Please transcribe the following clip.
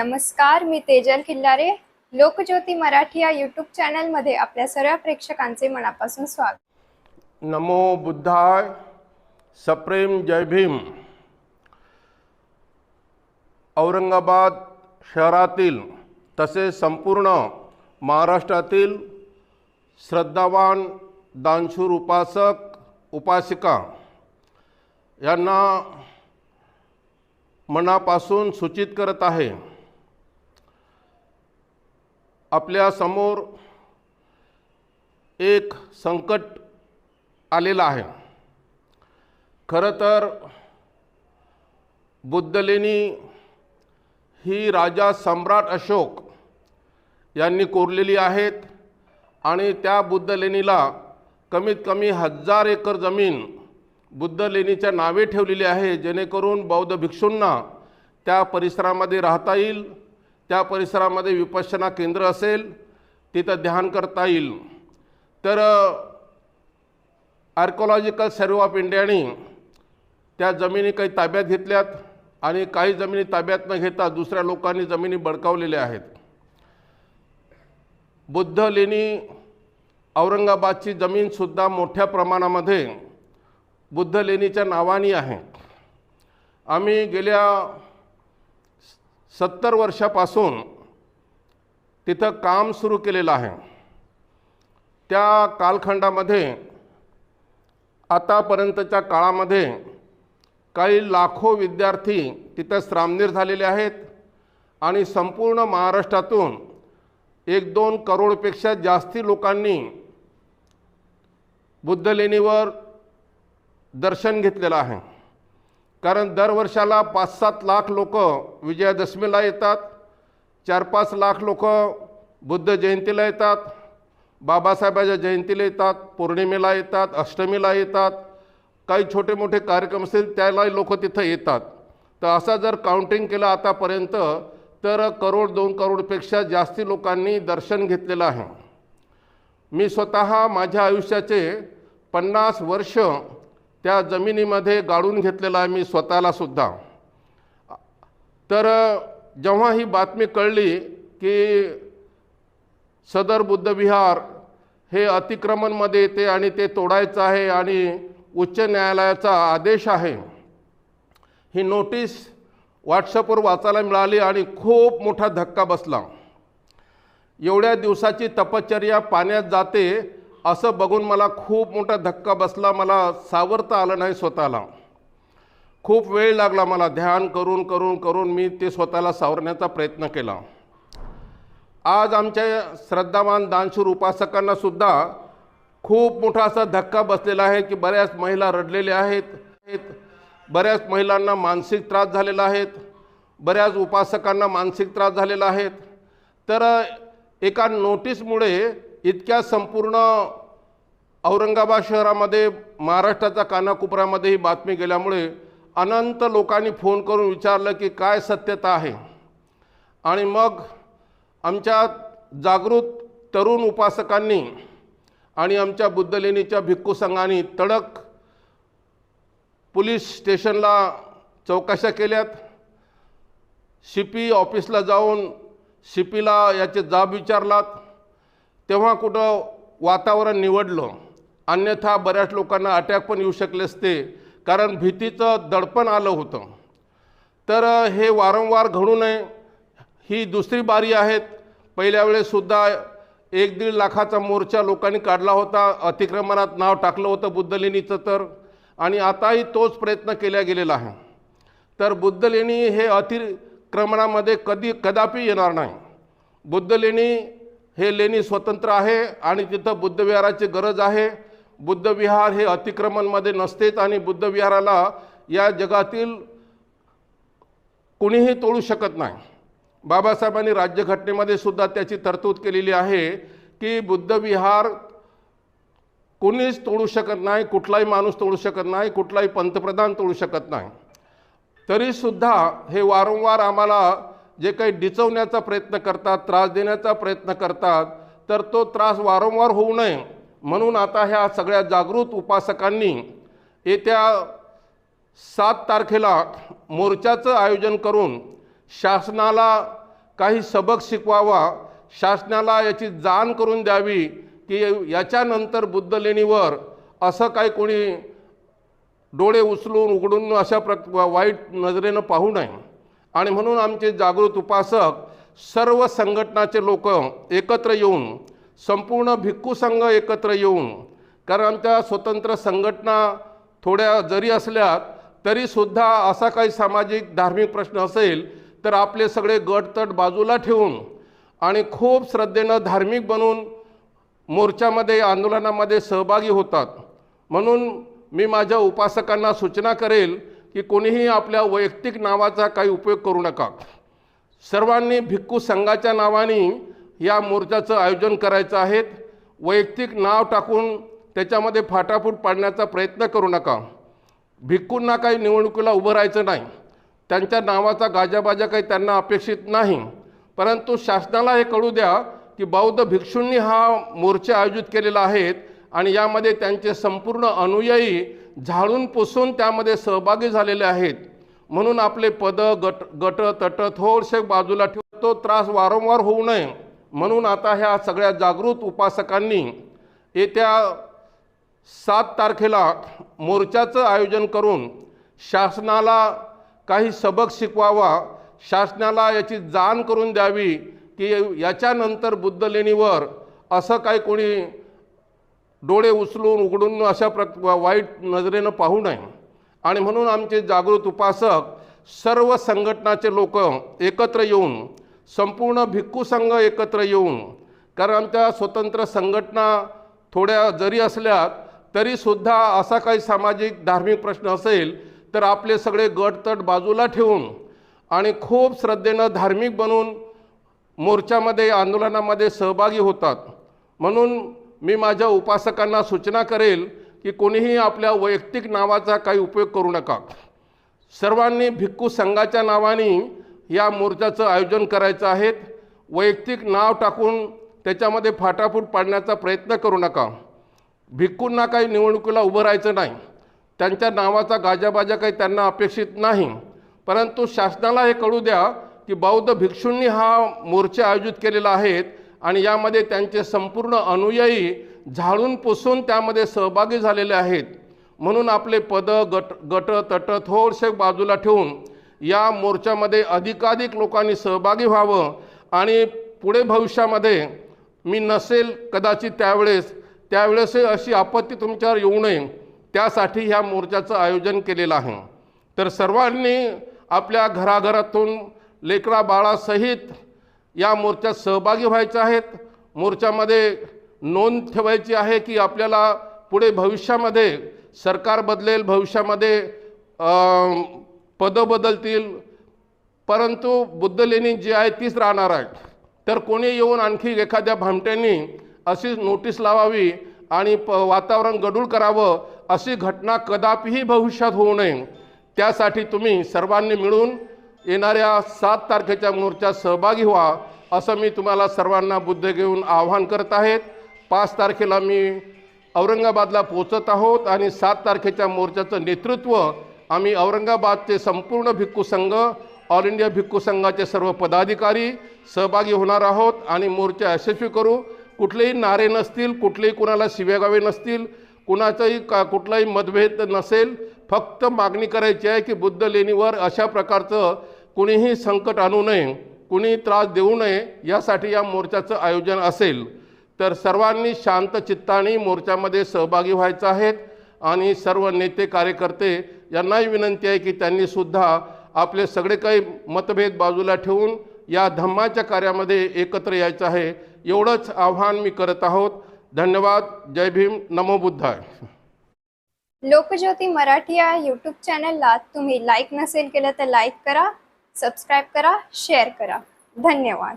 नमस्कार मी तेजल किल्लारे लोकज्योती मराठी या यूट्यूब चॅनलमध्ये आपल्या सर्व प्रेक्षकांचे मनापासून स्वागत. नमो बुद्धाय सप्रेम जय भीम. औरंगाबाद शहरातील तसेच संपूर्ण महाराष्ट्रातील श्रद्धावान दानशूर उपासक उपासिका यांना मनापासून सूचित करत आहे. आपल्यासमोर एक संकट आलेलं आहे. खरं तर बुद्धलेणी ही राजा सम्राट अशोक यांनी कोरलेली आहेत आणि त्या बुद्धलेणीला कमीत कमी हजार एकर जमीन बुद्धलेणीच्या नावे ठेवलेली आहे जेणेकरून बौद्ध भिक्षूंना त्या परिसरामध्ये राहता येईल. त्या परिसरामध्ये विपश्यना केंद्र असेल तिथं ध्यान करता येईल. तर आर्कोलॉजिकल सर्व ऑफ इंडियाने त्या जमिनी काही ताब्यात घेतल्यात आणि काही जमिनी ताब्यात न घेता दुसऱ्या लोकांनी जमिनी बडकावलेल्या आहेत. बुद्ध लेणी औरंगाबादची जमीनसुद्धा मोठ्या प्रमाणामध्ये बुद्ध लेणीच्या नावानी आहे. आम्ही गेल्या सत्तर वर्षापासून तिथं काम सुरू केलेलं आहे. त्या कालखंडामध्ये आतापर्यंतच्या काळामध्ये काही लाखो विद्यार्थी तिथं श्रामनीर झालेले आहेत आणि संपूर्ण महाराष्ट्रातून एक दोन करोडपेक्षा जास्ती लोकांनी बुद्धलेणीवर दर्शन घेतलेलं आहे. कारण दरवर्षाला पाच सात लाख लोक विजयादशमीला येतात चार पाच लाख लोक बुद्ध जयंतीला येतात बाबासाहेबाच्या जयंतीला येतात पौर्णिमेला येतात अष्टमीला येतात काही छोटे मोठे कार्यक्रम असतील त्यालाही लोक तिथं येतात. तर असा जर काउंटिंग केलं आतापर्यंत तर करोड दोन करोडपेक्षा जास्ती लोकांनी दर्शन घेतलेलं आहे. मी स्वतः माझ्या आयुष्याचे पन्नास वर्ष त्या जमिनीमध्ये गाळून घेतलेला आहे मी स्वतःला सुद्धा. तर जेव्हा ही बातमी कळली की सदर बुद्धविहार हे अतिक्रमणमध्ये येते आणि ते तोडायचं आहे आणि उच्च न्यायालयाचा आदेश आहे ही नोटीस व्हॉट्सअपवर वाचायला मिळाली आणि खूप मोठा धक्का बसला. एवढ्या दिवसाची तपश्चर्या पाण्यात जाते असं बघून मला खूप मोठा धक्का बसला. मला सावरता आलं नाही स्वतःला. खूप वेळ लागला मला ध्यान करून करून करून मी ते स्वतःला सावरण्याचा प्रयत्न केला. आज आमच्या श्रद्धावान दानशूर उपासकांनासुद्धा खूप मोठा असा धक्का बसलेला आहे की बऱ्याच महिला रडलेल्या आहेत. बऱ्याच महिलांना मानसिक त्रास झालेला आहेत बऱ्याच उपासकांना मानसिक त्रास झालेला आहेत तर एका नोटीसमुळे इतक्या संपूर्ण औरंगाबाद शहरामध्ये महाराष्ट्राच्या कानाकोपऱ्यामध्ये ही बातमी गेल्यामुळे अनंत लोकांनी फोन करून विचारलं की काय सत्यता आहे. आणि मग आमच्या जागृत तरुण उपासकांनी आणि आमच्या बुद्धलेणीच्या भिक्खू संघाने तडक पोलीस स्टेशनला चौकशा केल्यात. शिपी ऑफिसला जाऊन शिपीला याचे जाब विचारलात. तेव्हा कुठं वातावरण निवडलं अन्यथा बऱ्याच लोकांना अटॅक पण येऊ शकले असते कारण भीतीचं दडपण आलं होतं. तर हे वारंवार घडू नये ही दुसरी बारी आहेत. पहिल्या वेळेससुद्धा एक दीड लाखाचा मोर्चा लोकांनी काढला होता अतिक्रमणात नाव टाकलं होतं बुद्धलेणीचं तर आणि आताही तोच प्रयत्न केला गेलेला आहे. तर बुद्धलेणी हे अतिक्रमणामध्ये कधी कदापि येणार नाही. बुद्धलेणी हे लेणी स्वतंत्र आहे आणि तिथं बुद्धविहाराची गरज आहे. बुद्धविहार हे अतिक्रमणमध्ये नसतेच आणि बुद्धविहाराला या जगातील कुणीही तोडू शकत नाही. बाबासाहेबांनी राज्यघटनेमध्ये सुद्धा त्याची तरतूद केलेली आहे की बुद्धविहार कोणीच तोडू शकत नाही कुठलाही माणूस तोडू शकत नाही कुठलाही पंतप्रधान तोडू शकत नाही. तरीसुद्धा हे वारंवार आम्हाला जे काही डिचवण्याचा प्रयत्न करतात त्रास देण्याचा प्रयत्न करतात तर तो त्रास वारंवार होऊ नये. म्हणून आता ह्या सगळ्या जागृत उपासकांनी येत्या सात तारखेला मोर्चाचं आयोजन करून शासनाला काही सबक शिकवावा शासनाला याची जाण करून द्यावी की याच्यानंतर बुद्धलेणीवर असं काही कोणी डोळे उचलून उघडून अशा प्र वाईट नजरेनं पाहू नये. आणि म्हणून आमचे जागृत उपासक सर्व संघटनाचे लोक एकत्र येऊन संपूर्ण भिक्खू संघ एकत्र येऊन कारण आमच्या स्वतंत्र संघटना थोड्या जरी असल्या तरीसुद्धा असा काही सामाजिक धार्मिक प्रश्न असेल तर आपले सगळे गटतट बाजूला ठेवून आणि खूप श्रद्धेनं धार्मिक बनून मोर्चामध्ये आंदोलनामध्ये सहभागी होतात. म्हणून मी माझ्या उपासकांना सूचना करेल की कोणीही आपल्या वैयक्तिक नावाचा काही उपयोग करू नका. सर्वांनी भिक्खू संघाच्या नावाने या मोर्चाचं आयोजन करायचं आहे. वैयक्तिक नाव टाकून त्याच्यामध्ये फाटाफूट पाडण्याचा प्रयत्न करू नका. भिक्खूंना काही निवडणुकीला उभं राहायचं नाही. त्यांच्या नावाचा गाजाबाजा काही त्यांना अपेक्षित नाही. परंतु शासनाला हे कळू द्या की बौद्ध भिक्षूंनी हा मोर्चा आयोजित केलेला आहेत आणि यामध्ये त्यांचे संपूर्ण अनुयायी झाडून पुसून त्यामध्ये सहभागी झालेले आहेत. म्हणून आपले पद गट गट तट थोडसे बाजूला ठेवून तो त्रास वारंवार होऊ नये. म्हणून आता ह्या सगळ्या जागृत उपासकांनी येत्या सात तारखेला मोर्चाचं आयोजन करून शासनाला काही सबक शिकवावा शासनाला याची जाण करून द्यावी की याच्यानंतर बुद्धलेणीवर असं काही कोणी डोळे उचलून उघडून अशा प्र वाईट नजरेनं पाहू नये. आणि म्हणून आमचे जागृत उपासक सर्व संघटनाचे लोक एकत्र येऊन संपूर्ण भिक्खू संघ एकत्र येऊन कारण आमच्या स्वतंत्र संघटना थोड्या जरी असल्या तरीसुद्धा असा काही सामाजिक धार्मिक प्रश्न असेल तर आपले सगळे गटतट बाजूला ठेवून आणि खूप श्रद्धेनं धार्मिक बनून मोर्चामध्ये आंदोलनामध्ये सहभागी होतात. म्हणून मी माझ्या उपासकांना सूचना करेल की कोणीही आपल्या वैयक्तिक नावाचा काही उपयोग करू नका. सर्वांनी भिक्खू संघाच्या नावाने या मोर्चाचं आयोजन करायचं आहे. वैयक्तिक नाव टाकून त्याच्यामध्ये फाटाफूट पाडण्याचा प्रयत्न करू नका. भिक्खूंना काही निवडणुकीला उभं राहायचं नाही. त्यांच्या नावाचा गाजाबाजा काही त्यांना अपेक्षित नाही. परंतु शासनाला हे कळू द्या की बौद्ध भिक्षूंनी हा मोर्चा आयोजित केलेला आहे. आणि यामध्ये त्यांचे संपूर्ण अनुयायी झाडून पुसून त्यामध्ये सहभागी झालेले आहेत. म्हणून आपले पद गट गट तट थोडसे बाजूला ठेवून या मोर्चामध्ये अधिकाधिक लोकांनी सहभागी व्हावं आणि पुढे भविष्यामध्ये मी नसेल कदाचित त्यावेळेस त्यावेळेसही अशी आपत्ती तुमच्यावर येऊ नये त्यासाठी ह्या मोर्चाचं आयोजन केलेलं आहे. तर सर्वांनी आपल्या घराघरातून लेकरा बाळासहित या मोर्चात सहभागी व्हायचे आहेत. मोर्चामध्ये नोंद ठेवायची आहे की आपल्याला पुढे भविष्यामध्ये सरकार बदलेल भविष्यामध्ये पदं बदलतील. परंतु बुद्धलेणी जी आहे तीच राहणार आहे. तर कोणी येऊन आणखी एखाद्या भामट्यांनी अशी नोटीस लावावी आणि प वातावरण गडूळ करावं अशी घटना कदापिही भविष्यात होऊ नये. त्यासाठी तुम्ही सर्वांनी मिळून येणाऱ्या सात तारखेच्या मोर्चात सहभागी व्हा असं मी तुम्हाला सर्वांना बुद्ध घेऊन आवाहन करत आहेत. पाच तारखेला मी औरंगाबादला पोचत आहोत आणि सात तारखेच्या मोर्चाचं नेतृत्व आम्ही औरंगाबादचे संपूर्ण भिक्खू संघ ऑल इंडिया भिक्खू संघाचे सर्व पदाधिकारी सहभागी होणार आहोत आणि मोर्चा यशस्वी करू. कुठलेही नारे नसतील कुठलेही कुणाला शिव्यागावे नसतील कुणाचाही का कुठलाही मतभेद नसेल फक्त मागणी करायची आहे की बुद्ध लेणीवर अशा प्रकारचं कुणीही संकट आणू नये कुणी त्रास देऊ नये यासाठी या मोर्चाचं आयोजन असेल तर सर्वांनी शांत चित्ताने मोर्चामध्ये सहभागी व्हायचं आहेत आणि सर्व नेते कार्यकर्ते यांनाही विनंती आहे की त्यांनी सुद्धा आपले सगळे काही मतभेद बाजूला ठेवून या धम्माच्या कार्यामध्ये एकत्र यायचं आहे. एवढंच आव्हान मी करत आहोत. धन्यवाद. जय भीम. नमो बुद्धाय. लोकज्योती मराठी या यूट्यूब चॅनलला तुम्ही लाईक नसेल केलं तर लाईक करा सबस्क्राईब करा शेअर करा. धन्यवाद.